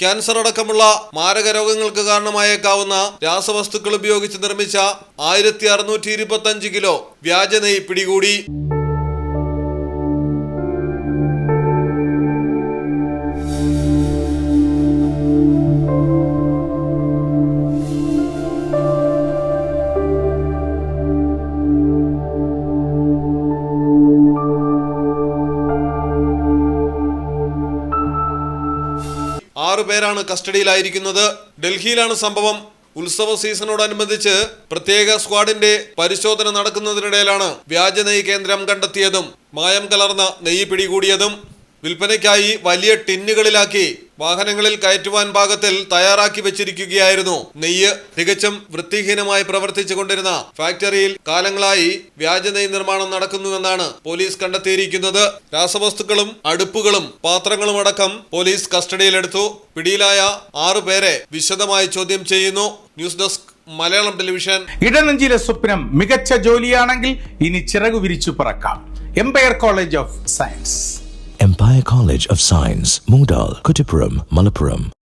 Cancer അടക്കമുള്ള മാരക രോഗങ്ങൾക്ക് കാരണമായേക്കാവുന്ന രാസവസ്തുക്കൾ ഉപയോഗിച്ച് നിർമ്മിച്ച ആയിരത്തി കിലോ വ്യാജനെയ് പിടികൂടി. ആറു പേരാണ് കസ്റ്റഡിയിലായിരിക്കുന്നത്. ഡൽഹിയിലാണ് സംഭവം. ഉത്സവ സീസണോടനുബന്ധിച്ച് പ്രത്യേക സ്ക്വാഡിന്റെ പരിശോധന നടക്കുന്നതിനിടയിലാണ് വ്യാജ നെയ്യ് കേന്ദ്രം കണ്ടെത്തിയതും. മായം കലർന്ന നെയ്യ് പിടികൂടിയതും വിൽപ്പനയ്ക്കായി വലിയ ടിന്നുകളിലാക്കി വാഹനങ്ങളിൽ കയറ്റുവാൻ ഭാഗത്തിൽ തയ്യാറാക്കി വെച്ചിരിക്കുകയായിരുന്നു. നെയ്യ് തികച്ചും വൃത്തിഹീനമായി പ്രവർത്തിച്ചു കൊണ്ടിരുന്ന ഫാക്ടറിയിൽ കാലങ്ങളായി വ്യാജ നെയ്യ് നിർമ്മാണം നടക്കുന്നുവെന്നാണ് പോലീസ് കണ്ടെത്തിയിരിക്കുന്നത്. രാസവസ്തുക്കളും അടുപ്പുകളും പാത്രങ്ങളും അടക്കം പോലീസ് കസ്റ്റഡിയിലെടുത്തു. പിടിയിലായ ആറു പേരെ വിശദമായി ചോദ്യം ചെയ്യുന്നു. News desk Malayalam television. ഇടനെഞ്ചിലെ സ്വപ്നം മികച്ച ജോലിയാണെങ്കിൽ ഇനി ചിറകു വിരിച്ചു പറക്കാം. Empire college of science. Empire College of Science, Moondal, Kuttipuram, Malappuram.